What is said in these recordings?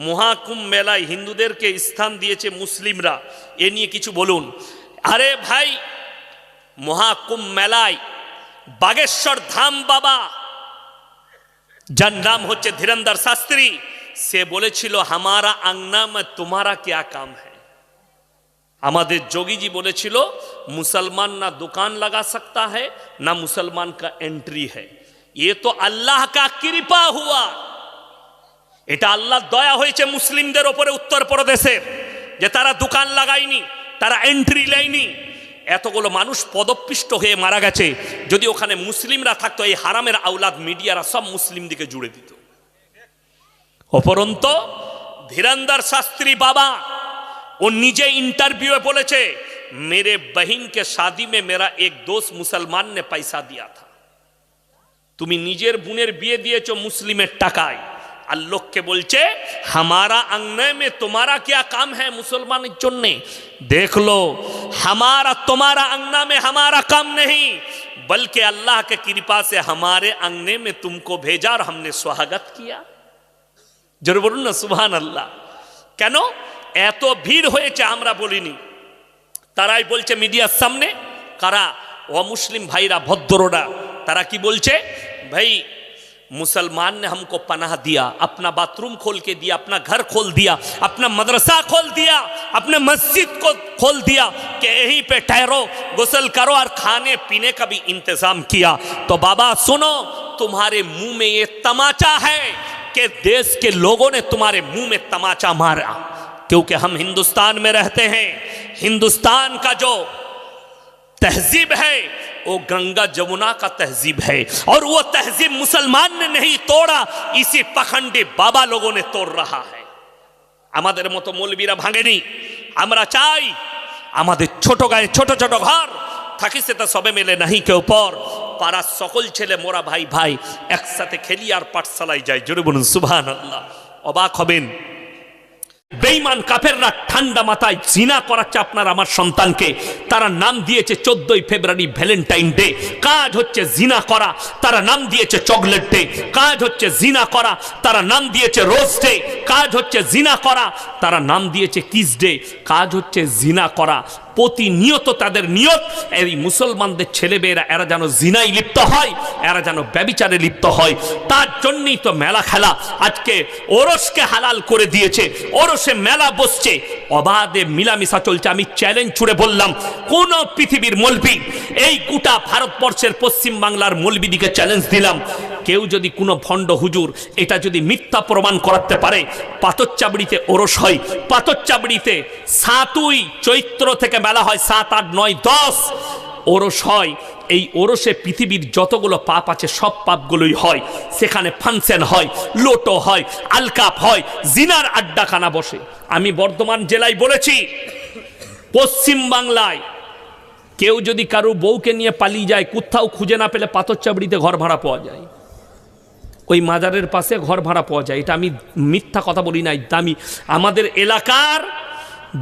মহাকুম্ভ মেলায় হিন্দুদেরকে স্থান দিয়েছে মুসলিমরা এ নিয়ে কিছু বলুন আরে ভাই মহাকুম্ভ মেলায় বাগেশ্বর ধাম বাবা যার নাম হচ্ছে ধীরেন্দর শাস্ত্রী সে বলেছিল হামারা আংনা মে তোমারা क्या কাম है আমাদের যোগীজি বলেছিল মুসলমান না দোকান লাগা सकता है না মুসলমান का एंट्री है ये तो अल्लाह का कृपा हुआ এটা আল্লাহ দয়া হয়েছে মুসলিমদের ওপরে উত্তরপ্রদেশে, যে তারা দোকান লাগায়নি, তারা এন্ট্রি নেয়নি। এতগুলো মানুষ পদপিষ্ট হয়ে মারা গেছে, যদি ওখানে মুসলিমরা থাকতো, এই হারামের আউলাদ মিডিয়ারা সব মুসলিম দিকে জুড়ে দিত। অপরন্ত ধীরান্দার শাস্ত্রী বাবা, ও নিজে ইন্টারভিউ বলেছে, মেরে বহিনকে শাদি মে মেরা এক দোষ মুসলমান নে পয়সা দিয়া থা। তুমি নিজের বোনের বিয়ে দিয়েছ মুসলিমের টাকায়। আর লোককে বলছে হামারা আংনে মে তোমারা क्या काम है মুসলমানের জন্য देख लो हमारा तुम्हारा अंगना में हमारा काम नहीं बल्कि अल्लाह के कृपा से हमारे अंगने में तुमको भेजा और हमने स्वागत किया জোরে বলুন না সুবহান আল্লাহ কেন এত ভিড় হয়েছে আমরা বলিনি তারাই বলছে মিডিয়ার সামনে কারা অমুসলিম ভাইরা ভদ্ররা তারা কি বলছে ভাই मुसलमान ने हमको पनाह दिया, अपना बाथरूम खोल के दिया, अपना घर खोल दिया, अपना मदरसा खोल दिया, अपने मस्जिद को खोल दिया, कि यहीं पे ठहरो, गुसल करो और खाने पीने का भी इंतज़ाम किया। तो बाबा, सुनो, तुम्हारे मुँह में ये तमाचा है कि देश के लोगों ने तुम्हारे मुँह में तमाचा मारा, क्योंकि हम हिंदुस्तान में रहते हैं। हिंदुस्तान का जो तहजीब है वो गंगा जमुना का तहजीब है और वो तहजीब मुसलमान ने नहीं तोड़ा इसी पखंडी बाबा लोगों ने तोड़ रहा है আমাদের মতো মৌলবীরা ভাঙেনি আমরা চাই আমাদের ছোট গায়ে ছোট ছোট ঘর থাকি সেটা সবে মেলে নাহি কেউ পর পাড়ার সকল ছেলে মোরা ভাই ভাই একসাথে খেলি আর পাঠশালায় যাই জোরে বলুন সুবহান আল্লাহ অবাক হবেন বেইমান কাফেররা ঠান্ডা মাথায় জিনা করাচ্ছে আপনার আমার সন্তানকে। তারা নাম দিয়েছে চোদ্দই ফেব্রুয়ারি ভ্যালেন্টাইন ডে। কাজ হচ্ছে জিনা করা, তারা নাম দিয়েছে চকলেট ডে। কাজ হচ্ছে জিনা করা, তারা নাম দিয়েছে রোজ ডে। কাজ হচ্ছে জিনা করা, তারা নাম দিয়েছে কিস ডে। কাজ হচ্ছে জিনা করা প্রতিনিয়ত তাদের নিয়ত, এই মুসলমানদের ছেলেমেয়েরা, এরা যেন জিনাই লিপ্ত হয়, এরা যেন ব্যবিচারে লিপ্ত হয়। তার জন্যই তো মেলা খেলা। আজকে ওরসকে হালাল করে দিয়েছে, ওরসে মেলা বসছে। অবাধে মিলামিশা চলছে। আমি চ্যালেঞ্জ ছুড়ে বললাম, কোন পৃথিবীর মলবি, এই গোটা ভারতবর্ষের পশ্চিম বাংলার মলবিদিকে চ্যালেঞ্জ দিলাম। কেউ যদি কোনো ভণ্ড হুজুর এটা যদি মিথ্যা প্রমাণ করাতে পারে পাতরচাবড়িতে ওরস হয় পাতরচাবড়িতে সাতই চৈত্র থেকে মেলা হয়, সাত, আট, নয়, দশ ওরস হয়। এই ওরসে পৃথিবীর যতগুলো পাপ আছে, সব পাপগুলোই হয়। সেখানে ফাংশন হয়, লোটো হয়, আলকাপ হয়, জিনার আড্ডাখানা বসে। আমি বর্ধমান জেলায় বলেছি, পশ্চিম বাংলায় কেউ যদি কারও বউকে নিয়ে পালিয়ে যায়, কোথাও খুঁজে না পেলে পাথরচাবড়িতে ঘর ভাড়া পাওয়া যায়। ওই মাজারের পাশে ঘর ভাড়া পাওয়া যায়। এটা আমি মিথ্যা কথা বলি নাই, দামি। আমাদের এলাকার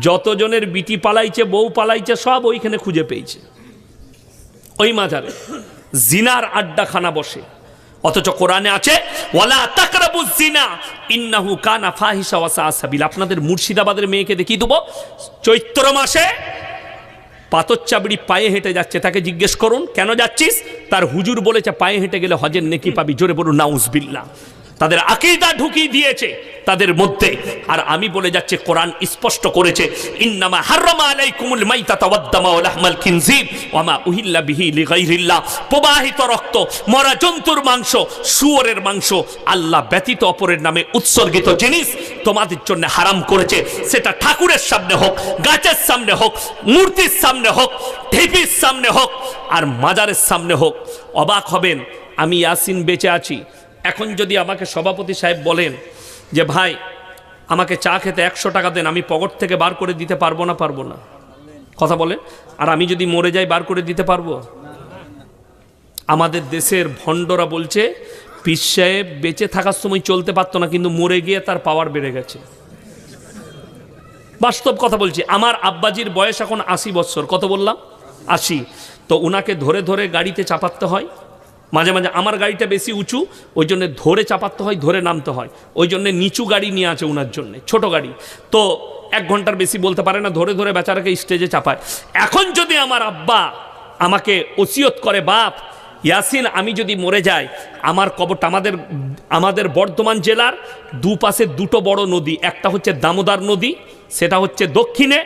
যতজনের বিটি পালাইছে, বউ পালাইছে, সব ওইখানে খুঁজে পেয়েছে। ওই মাজারে জিনার আড্ডাখানা বসে। অথচ কোরআনে আছে, ওয়ালা জিনা, ইন্নাহু কানা আপনাদের মুর্শিদাবাদের মেয়েকে দেখিয়ে দেবো, চৈত্র মাসে পাতরচাবড়ি পায়ে হেঁটে যাচ্ছে, তাকে জিজ্ঞেস করুন, কেন যাচ্ছিস? তার হুজুর বলেছে, পায়ে হেঁটে গেলে হজের নেকি পাবি, জোরে বলুন নাউজবিল্লা তাদের আকিদা ঢুকিয়ে দিয়েছে তাদের মধ্যে। আর আমি বলে যাচ্ছে, কোরআন স্পষ্ট করেছে, ইন্নামা হাররামা আলাইকুমুল মাইতাতা ওয়াদ-দামা ওয়া লাহমাল খিনজির ওয়া মা উহিল্লা বিহি লিগাইরিল্লাহ। প্রবাহিত রক্ত, মরা জন্তুর মাংস, শুয়োরের মাংস, আল্লাহ ব্যতীত অপরের নামে উৎসর্গিত জিনিস তোমাদের জন্য হারাম করেছে। সেটা ঠাকুরের সামনে হোক, গাছের সামনে হোক, মূর্তির সামনে হোক, ঢিপির সামনে হোক, আর মাজারের সামনে হোক। অবাক হবেন, আমি ইয়াসিন বেঁচে আছি। এখন যদি আমাকে সভাপতি সাহেব বলেন যে, ভাই, আমাকে চা খেতে একশো টাকা দেন, আমি পকেট থেকে বার করে দিতে পারব না পারব না। কথা বলে আর আমি যদি মরে যাই, বার করে দিতে পারব? আমাদের দেশের ভণ্ডরা বলছে, পীর সাহেব বেঁচে থাকার সময় চলতে পারতো না, কিন্তু মরে গিয়ে তার পাওয়ার বেড়ে গেছে। বাস্তব কথা বলছি। আমার আব্বাজির বয়স এখন আশি বছর। কত বললাম? আশি। তো ওনাকে ধরে ধরে গাড়িতে চাপাতে হয়। মাঝে মাঝে আমার গাড়িটা বেশি উঁচু, ওই জন্য ধরে চাপাতে হয়, ধরে নামতে হয়। ওই জন্য নিচু গাড়ি নিয়ে আছে ওনার জন্য, ছোট গাড়ি। তো এক ঘণ্টার বেশি বলতে পারে না, ধরে ধরে বেচারাকে স্টেজে চাপায়। এখন যদি আমার আব্বা আমাকে ওসিয়ত করে, বাপ, ইয়াসিন, আমি যদি মরে যাই, আমার কবরটা আমাদের আমাদের বর্ধমান জেলার দুপাশে দুটো বড় নদী, একটা হচ্ছে দামোদার নদী, সেটা হচ্ছে দক্ষিণে,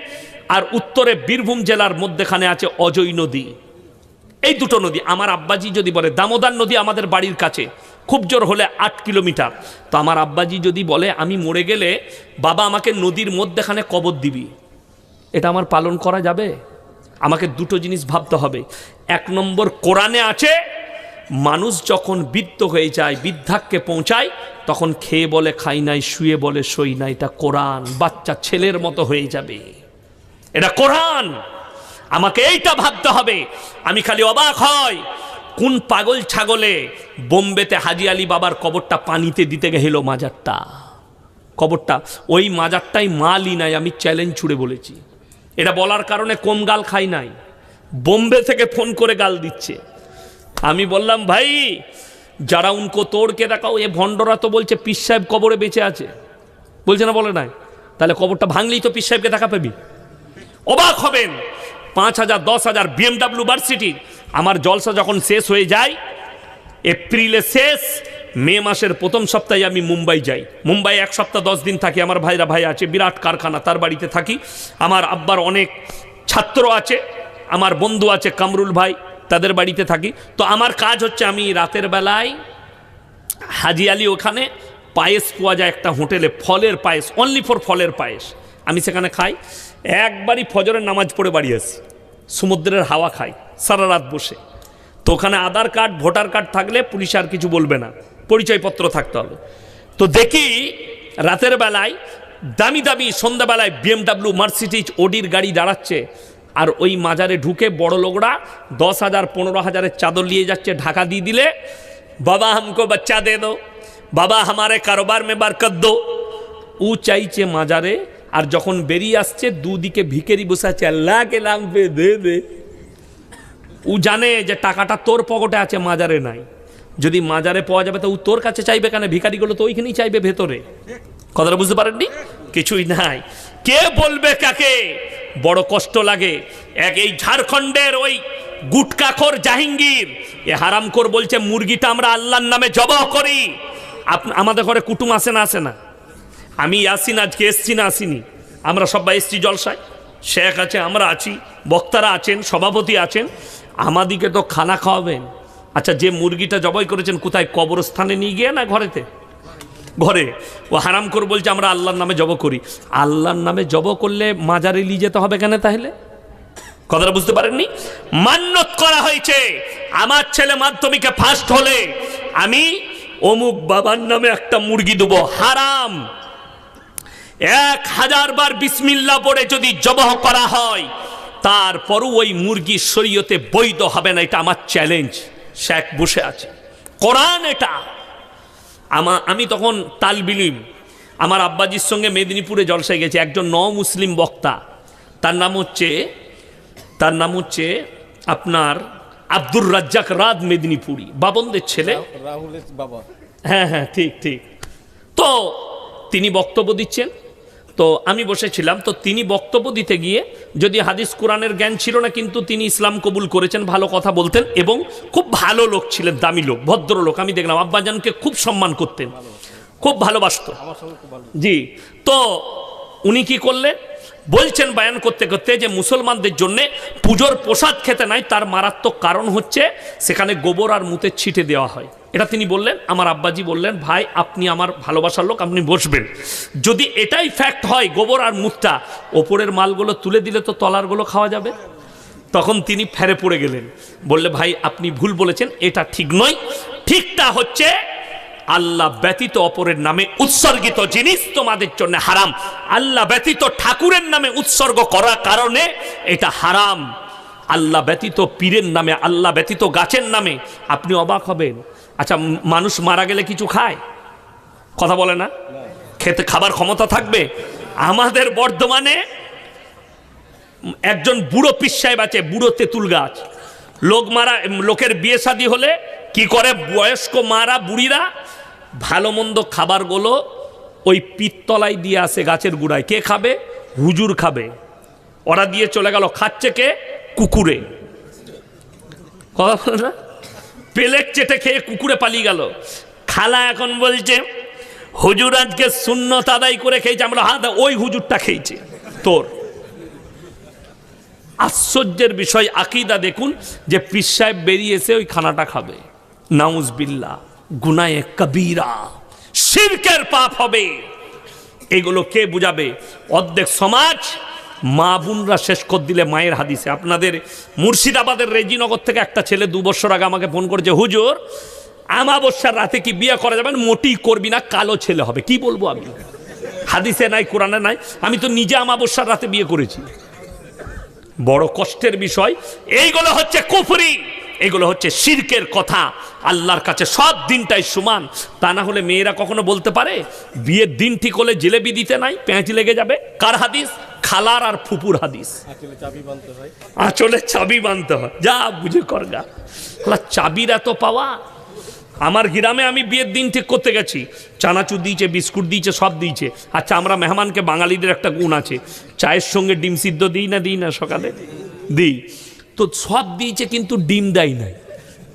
আর উত্তরে বীরভূম জেলার মধ্যেখানে আছে অজয় নদী। এই দুটো নদী, আমার আব্বাজি যদি বলে, দামোদর নদী আমাদের বাড়ির কাছে, খুব জোর হলে আট কিলোমিটার। তো আমার আব্বাজি যদি বলে, আমি মরে গেলে বাবা আমাকে নদীর মধ্যেখানে কবর দিবি। এটা আমার পালন করা যাবে? আমাকে দুটো জিনিস ভাবতে হবে। এক নম্বর, কোরআনে আছে, মানুষ যখন বৃত্ত হয়ে যায় বৃদ্ধাক্যে পৌঁছায়, তখন খেয়ে বলে, খাই নাই, শুয়ে বলে সই নাই, এটা কোরআন। বাচ্চা ছেলের মতো হয়ে যাবে। এটা কোরআন! আমাকে এইটা ভাবতে হবে। আমি খালি অবাক হয় কোন পাগল ছাগলে বোম্বেতে হাজি আলী বাবার কবরটা পানিতে দিতে গেল মাজারটা? কবরটা, ওই মাজারটাই মালই নাই, আমি চ্যালেঞ্জ ছুড়ে বলেছি। এটা বলার কারণে কম গাল খাই নাই। বোম্বে থেকে ফোন করে গাল দিচ্ছে। আমি বললাম, ভাই, যারা উনকো তোড়কে দেখাও, এ ভণ্ডরা তো বলছে পিস সাহেব কবরে বেঁচে আছে। বলছে, না, বলে নাই। তাহলে কবরটা ভাঙলেই তো পিস সাহেবকে দেখা পাবি। অবাক হবেন। পাঁচ হাজার, দশ হাজার বিএমডাব্লিউ ভার্সিটির আমার জলসা যখন শেষ হয়ে যায়, এপ্রিলে শেষ, মে মাসের প্রথম সপ্তাহে আমি মুম্বাই যাই। মুম্বাই এক সপ্তাহ, দশ দিন থাকি, আমার ভাইরা ভাই আছে, বিরাট কারখানা, তার বাড়িতে থাকি। আমার আব্বার অনেক ছাত্র আছে, আমার বন্ধু আছে কামরুল ভাই, তাদের বাড়িতে থাকি। তো আমার কাজ হচ্ছে আমি রাতের বেলায় হাজি আলী ওখানে পায়েস পাওয়া যায় একটা হোটেলে, ফলের পায়েস অনলি ফর ফলের পায়েস। আমি সেখানে খাই। একবারই ফজরের নামাজ পড়ে বাড়ি আসি। সমুদ্রের হাওয়া খাই, সারা রাত বসে। তো ওখানে আধার কার্ড, ভোটার কার্ড থাকলে পুলিশ আর কিছু বলবে না। পরিচয়পত্র থাকতে হবে। তো দেখি রাতের বেলায়, দামি দামি সন্ধ্যাবেলায় বিএমডাব্লিউ, মার্সিডিজ, ওডির গাড়ি দাঁড়াচ্ছে আর ওই মাজারে ঢুকে বড় লোকরা দশ হাজার, পনেরো হাজারের চাদর নিয়ে যাচ্ছে, ঢাকা দিয়ে দিলে, বাবা হামকো বাচ্চা দে দো। বাবা, আমারে কারোবার মে বারকত দো। ও চাইছে মাজারে আর যখন বেরিয়ে আসছে, দুদিকে ভিকেরি বসে আছে, আল্লাহ কে নাম দে দে। ও জানে যে টাকাটা তোর পকেটে আছে, মাজারে নাই। যদি মাজারে পাওয়া যাবে, তো ও তোর কাছে চাইবে কেন? ভিখারিগুলো তো ওইখানেই চাইবে ভেতরে। কথাটা বুঝতে পারেননি? কিছুই নাই। কে বলবে কাকে? বড় কষ্ট লাগে। এক এই ঝাড়খণ্ডের ওই গুটকাখোর জাহাঙ্গীর, এ হারামখোর বলছে, মুরগিটা আমরা আল্লাহর নামে জবাহ করি। আমাদের ঘরে কুটুম আসে না আসে না। আমি আসি না আজকে এসছি না আসিনি। আমরা সবাই এসছি জলসায়। শেখ আছে আমরা আছি। বক্তারা আছেন, সভাপতি আছেন। আমাদিকে তো খানা খাওয়াবেন। আচ্ছা যে মুরগিটা জবাই করেছেন কোথায়? কবরস্থানে নিয়ে গিয়ে না ঘরেতে? ঘরে? ও হারাম করে বলছে, আমরা আল্লাহর নামে জব করি। আল্লাহর নামে জব করলে মাজারে নিয়ে যেতে হবে কেন তাহলে? কথাটা বুঝতে পারেননি? মান্যত করা হয়েছে। আমার ছেলে মাধ্যমিকে ফার্স্ট হলে আমি অমুক বাবার নামে একটা মুরগি দেবো। হারাম। এক হাজার বার বিসমিল্লা পড়ে যদি জবহ করা হয় তারপরও ওই মুরগি শরীয়তে বৈধ হবে না এটা আমার চ্যালেঞ্জ শেখ বসে আছে। কোরআন এটা। আমা আমি তখন তালবিলিম আমার আব্বাজির সঙ্গে মেদিনীপুরে জলসায় গেছে একজন ন মুসলিম বক্তা। তার নাম হচ্ছে তার নাম হচ্ছে আপনার আব্দুর রাজ্জাক রাত মেদিনীপুরি বাবনদের ছেলে। রাহুলের বাবা। হ্যাঁ হ্যাঁ ঠিক ঠিক। তো তিনি বক্তব্য দিচ্ছেন তো আমি বসেছিলাম, তো তিনি বক্তব্য দিতে গিয়ে, যদি হাদিস কোরআনের জ্ঞান ছিল না, কিন্তু তিনি ইসলাম কবুল করেছেন, ভালো কথা বলতেন এবং খুব ভালো লোক ছিলেন, দামি লোক, ভদ্র লোক। আমি দেখলাম আব্বাজানকে খুব সম্মান করতেন, খুব ভালোবাসতো। জি, তো উনি কি করলেন বলছেন বায়ান করতে করতে যে মুসলমানদের জন্য পুজোর প্রসাদ খেতে নাই, তার মারাত্মক কারণ হচ্ছে, সেখানে গোবর আর মুতের ছিটে দেওয়া হয়। এটা তিনি বললেন, আমার আব্বাজি বললেন, ভাই, আপনি আমার ভালোবাসার লোক, আপনি বসবেন। যদি এটাই ফ্যাক্ট হয়, গোবর আর মুখটা, ওপরের মালগুলো তুলে দিলে তো তলারগুলো খাওয়া যাবে? তখন তিনি ফেরে পড়ে গেলেন। বললে, ভাই, আপনি ভুল বলেছেন, এটা ঠিক নয়। ঠিকটা হচ্ছে, আল্লাহ ব্যতীত অপরের নামে উৎসর্গিত জিনিস তোমাদের জন্য হারাম। আল্লাহ ব্যতীত ঠাকুরের নামে উৎসর্গ করার কারণে এটা হারাম। আল্লাহ ব্যতীত পীরের নামে, আল্লাহ ব্যতীত গাছের নামে আপনি অবাক হবেন। আচ্ছা মানুষ মারা গেলে কিছু খায়? কথা বলে না? খেতে খাবার ক্ষমতা থাকবে? আমাদের বর্ধমানে একজন বুড়ো পিস সাহেব আছে, বুড়ো তেঁতুল গাছ। লোক মারা লোকের বিয়ে শাদী হলে কি করে বয়স্ক মারা, বুড়িরা? ভালো মন্দ খাবারগুলো ওই পিত্তলায় দিয়ে আসে গাছের গুড়ায়। কে খাবে? হুজুর খাবে। ওরা দিয়ে চলে গেল, খাচ্ছে কে? কুকুরে। কথা বলে না? পেলেট চেটে খেয়ে কুকুরে পালিয়ে গেল। খালা এখন বলছে, হুজুর আজকে শূন্যত আদায় করে খেয়েছে, আমরা হাত ওই হুজুরটা খেয়েছে। তোর। আশ্চর্যের বিষয়, আকিদা দেখুন যে পীর সাহেব বেরিয়ে এসে ওই খানাটা খাবে। নাউজ বিল্লা গুনায়ে কবিরা, শিরকের পাপ হবে। এগুলো কে বুঝাবে? অর্ধেক সমাজ মা বোনরা শেষ করে দিলে মায়ের হাদিসে। আপনাদের মুর্শিদাবাদের রেজিনগর থেকে একটা ছেলে দু বছর আগে আমাকে ফোন করেছে, হুজুর, আমাবস্যার রাতে কি বিয়ে করা যাবে? মোটি করবি না, কালো ছেলে হবে। কি বলব আমি? হাদিসে নাই, কোরআনে নাই। আমি তো নিজে আমাবস্যার রাতে বিয়ে করেছি। বড় কষ্টের বিষয়। এইগুলো হচ্ছে কুফরি, এগুলো হচ্ছে শিরকের কথা। আল্লাহর কাছে সব দিনটাই সমান। তা না হলে মেয়েরা কখনো বলতে পারে, বিয়ের দিন ঠিক হলে জিলেবি দিতে নাই পেঁচ লেগে যাবে? কার হাদিস? খালার আর ফুপুর হাদিস। আঁচলে চাবি বানতে হয়। যা বুঝে করগা শালা চাবির এত পাওয়া? আমার গ্রামে আমি বিয়ের দিন ঠিক করতে গেছি। চানাচুর দিয়েছে বিস্কুট দিয়েছে সব দিয়েছে। আচ্ছা আমরা মেহমানকে বাঙালিদের একটা গুণ আছে। চায়ের সঙ্গে ডিম সিদ্ধ দিই না দিই না সকালে? দিই। তো সব দিয়েছে কিন্তু ডিম দেয় নাই।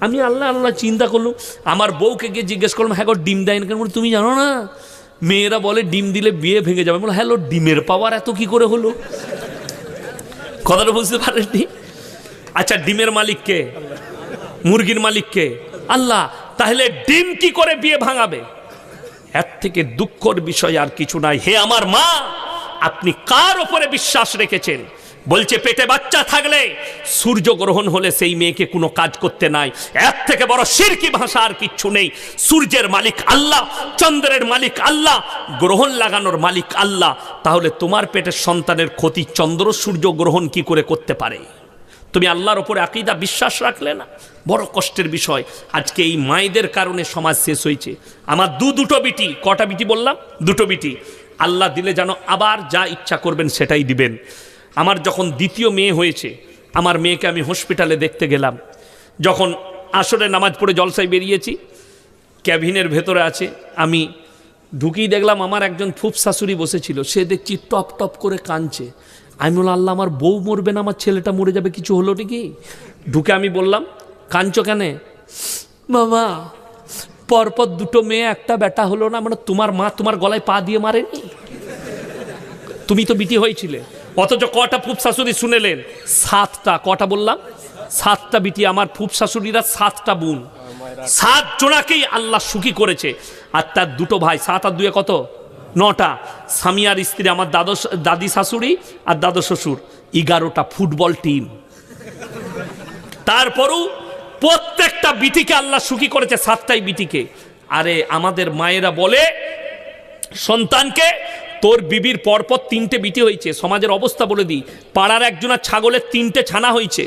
আমি আল্লাহ আল্লাহ চিন্তা করলাম। আমার বউকে গিয়ে জিজ্ঞেস করলাম হ্যাঁ গো ডিম দেয় না কেন? তুমি জানো না? মেয়েরা বলে, ডিম দিলে বিয়ে ভেঙে যাবে। বলো হ্যালো, ডিমের পাওয়ার এত কি করে হলো? কথাটা বুঝতে পারেননি? আচ্ছা ডিমের মালিককে মুরগির মালিককে আল্লাহ, তাহলে ডিম কি করে বিয়ে ভাঙাবে? এর থেকে দুঃখর বিষয় আর কিছু নাই। হে আমার মা, আপনি কার ওপরে বিশ্বাস রেখেছেন? বলছে, পেটে বাচ্চা থাকলে সূর্য গ্রহণ হলে সেই মেয়েকে কোনো কাজ করতে নাই। এর থেকে বড় শিরকি ভাষা আর কিচ্ছু নেই। সূর্যের মালিক আল্লাহ, চন্দ্রের মালিক আল্লাহ, গ্রহণ লাগানোর মালিক আল্লাহ। তাহলে তোমার পেটের সন্তানের ক্ষতি চন্দ্র সূর্য গ্রহণ কি করে করতে পারে? তুমি আল্লাহর ওপরে আকিদা বিশ্বাস রাখলে না? বড় কষ্টের বিষয়। আজকে এই মায়েদের কারণে সমাজ শেষ হয়েছে। আমার দু দুটো বিটি, কটা বিটি বললাম? দুটো বিটি। আল্লাহ দিলে যেন আবার যা ইচ্ছা করবেন সেটাই দিবেন। আমার যখন দ্বিতীয় মেয়ে হয়েছে, আমার মেয়েকে আমি হসপিটালে দেখতে গেলাম। যখন আসরে নামাজ পড়ে জলসায় বেরিয়েছি, ক্যাবিনের ভেতরে আছে, আমি ঢুকিয়ে দেখলাম আমার একজন ফুফ শাশুড়ি বসেছিল, সে দেখছি টপ টপ করে কাঁদছে। আমি বললাম, আল্লাহ, আমার বউ মরবে না, আমার ছেলেটা মরে যাবে, কিছু হলো কি ঢুকে আমি বললাম, কাঁদছো কেন? বাবা পরপর দুটো মেয়ে, একটা বেটা হলো না মানে তোমার মা তোমার গলায় পা দিয়ে মারেনি? তুমি তো বিটি হয়েছিলে। অথচ কটা ফুপ শাশুড়ি শুনেলেন? সাতটা। কটা বললাম? সাতটা বিটি আমার ফুপ শাশুড়িরা সাতটা বোন। সাত জোনাকেই আল্লাহ সুখী করেছে। আর তার দুটো ভাই, সাত আর দুয়ে কত? নটা। স্বামী আর স্ত্রী, আমার দাদস দাদি শাশুড়ি আর দাদা শ্বশুর। এগারোটা ফুটবল টিম। তারপরও প্রত্যেকটা বিটিকে আল্লাহ সুখী করেছে, সাতটাই বিটিকে। আরে আমাদের মায়েরা বলে, সন্তানকে তোর বিবির পরপর তিনটে বিটি হয়েছে, সমাজের অবস্থা বলে দিই। পাড়ার একজনের ছাগলের তিনটে ছানা হয়েছে।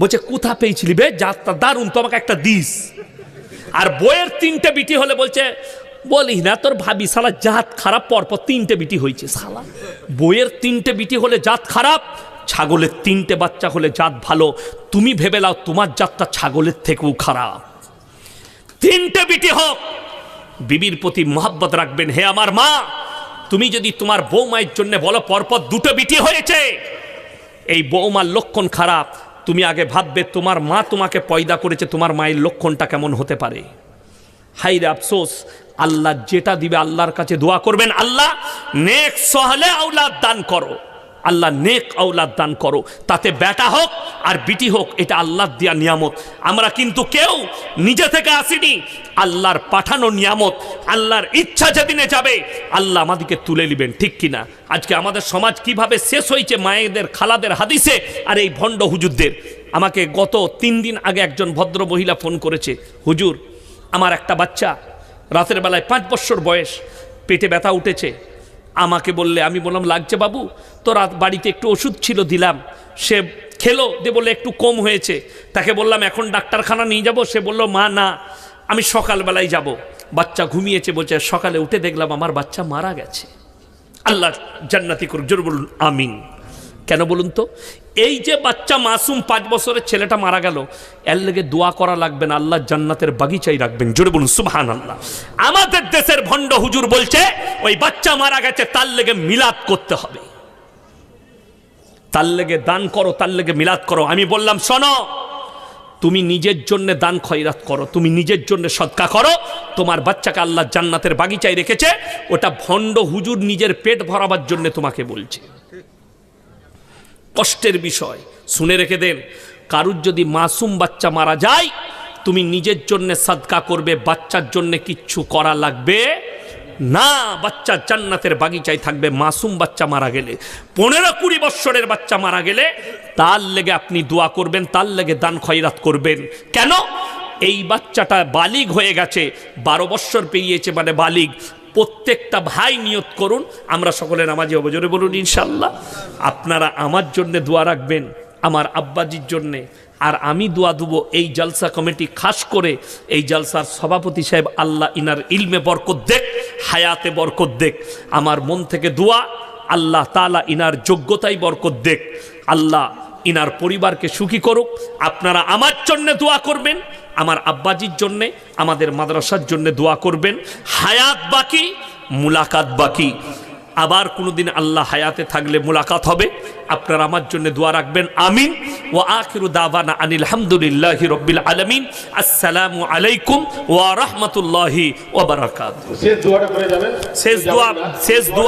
বলছে, কোথা পেয়েছিলি বে? যাত্রা দারুণ, তোমাকে একটা দিস। আর বইয়ের তিনটে বিটি হলে বলছে, বলিস না, তোর ভাবি শালা জাত খারাপ, পরপর তিনটে বিটি হয়েছে। শালা বইয়ের তিনটে বিটি হলে জাত খারাপ, ছাগলের তিনটে বাচ্চা হলে জাত ভালো। তুমি ভেবে লাও তোমার জাতটা ছাগলের থেকেও খারাপ। তিনটে বিটি হোক, বিবির প্রতি মহাব্বত রাখবেন হে আমার মা। তুমি যদি তোমার বৌমায়ের জন্য বলো, পরপর দুটো বিটি হয়েছে। এই বৌমার লক্ষণ খারাপ। তুমি আগে ভাববে, তোমার মা তোমাকে পয়দা করেছে, তোমার মায়ের লক্ষণটা কেমন হতে পারে? হাই রে আফসোস, আল্লাহ যেটা দিবে আল্লাহর কাছে দোয়া করবেন, আল্লাহ নেক সহলে আউলাদ দান করো। আল্লাহ নেক আউলাদ দান করো। তাতে বেটা হোক আর বিটি হোক, এটা আল্লাহ দেওয়া নিয়ামত। আমরা কিন্তু কেউ নিজে থেকে আসিনি। আল্লাহর পাঠানো নিয়ামত, আল্লাহর ইচ্ছা যেদিনে যাবে, আল্লাহ আমাদেরকে তুলে নেবেন, ঠিক কিনা? আজকে আমাদের সমাজ কীভাবে শেষ হয়েছে মায়েদের, খালাদের হাদিসে আর এই ভণ্ড হুজুরদের? আমাকে গত তিন দিন আগে একজন ভদ্র মহিলা ফোন করেছে, হুজুর, আমার একটা বাচ্চা, রাতের বেলায় পাঁচ বছর বয়স, পেটে ব্যথা উঠেছে। আমাকে বললে, আমি বললাম, লাগছে বাবু, তো রাত বাড়িতে একটু ওষুধ ছিল দিলাম। সে খেলো দে বললে, একটু কম হয়েছে। তাকে বললাম, এখন ডাক্তারখানা নিয়ে যাব। সে বলল, মা, না, আমি সকালবেলায় যাব। বাচ্চা ঘুমিয়েছে বলছে, সকালে উঠে দেখলাম আমার বাচ্চা মারা গেছে। আল্লাহ জান্নাতি করুক, জোর বলুন, আমিন। কেন বলুন তো? এই যে বাচ্চা মাসুম পাঁচ বছরের ছেলেটা মারা গেল, এর লেগে দোয়া করা লাগবে আল্লাহ জান্নাতের বাগিচাই রাখবেন। জোরে বলুন সুবহান আল্লাহ আমাদের দেশের ভণ্ড হুজুর বলছে, ওই বাচ্চা মারা গেছে, তার লেগে মিলাদ করতে হবে। তার লেগে দান করো, তার লেগে মিলাদ করো। আমি বললাম, শোনো, তুমি নিজের জন্য দান খয়রাত করো, তুমি নিজের জন্য সৎকা করো। তোমার বাচ্চাকে আল্লাহ জান্নাতের বাগিচায় রেখেছে, ওটা ভণ্ড হুজুর নিজের পেট ভরাবার জন্য তোমাকে বলছে। কষ্টের বিষয়। শুনে রেখে দেন, কারুর যদি মাসুম বাচ্চা মারা যায়, তুমি নিজের জন্য সাদকা করবে, বাচ্চার জন্য কিচ্ছু করা লাগবে না। বাচ্চা জান্নাতের বাগিচায় থাকবে, মাসুম বাচ্চা মারা গেলে, পনেরো কুড়ি বৎসরের বাচ্চা মারা গেলে, তার লেগে আপনি দোয়া করবেন, তার লেগে দান খয়রাত করবেন। কেন? এই বাচ্চাটা বালিগ হয়ে গেছে, বারো বৎসর পেরিয়েছে মানে বালিগ। প্রত্যেকটা ভাই নিয়ত করুন, আমরা সকলে নামাজি অবজরে বলুন ইনশাল্লাহ আপনারা আমার জন্যে দোয়া রাখবেন, আমার আব্বাজির জন্যে। আর আমি দোয়া দেবো এই জালসা কমিটি খাস করে, এই জালসার সভাপতি সাহেব আল্লাহ ইনার ইলমে বরকত দেখ, হায়াতে বরকত দেখ। আমার মন থেকে দোয়া, আল্লাহ তালা ইনার যোগ্যতাই বরকত দেখ। আল্লাহ ইনার পরিবারকে সুখী করুক। আপনারা আমার জন্য দোয়া করবেন আমার আব্বাজির জন্যে আমাদের মাদ্রাসার জন্য দোয়া করবেন। হায়াত বাকি মুলাকাত বাকি। আবার কোনোদিন আল্লাহ হায়াতে থাকলে মুলাকাত হবে। আপনারা আমার জন্য দোয়া রাখবেন। আমিন। ও আখিরু দাওয়ানা আনিল হামদুলিল্লাহি রব্বিল আলামিন। আসসালামু আলাইকুম ওয়া রাহমাতুল্লাহি ওয়া বারাকাতুহু। শেষ দোয়াটা করে যাবেন। শেষ দোয়া শেষ দোয়া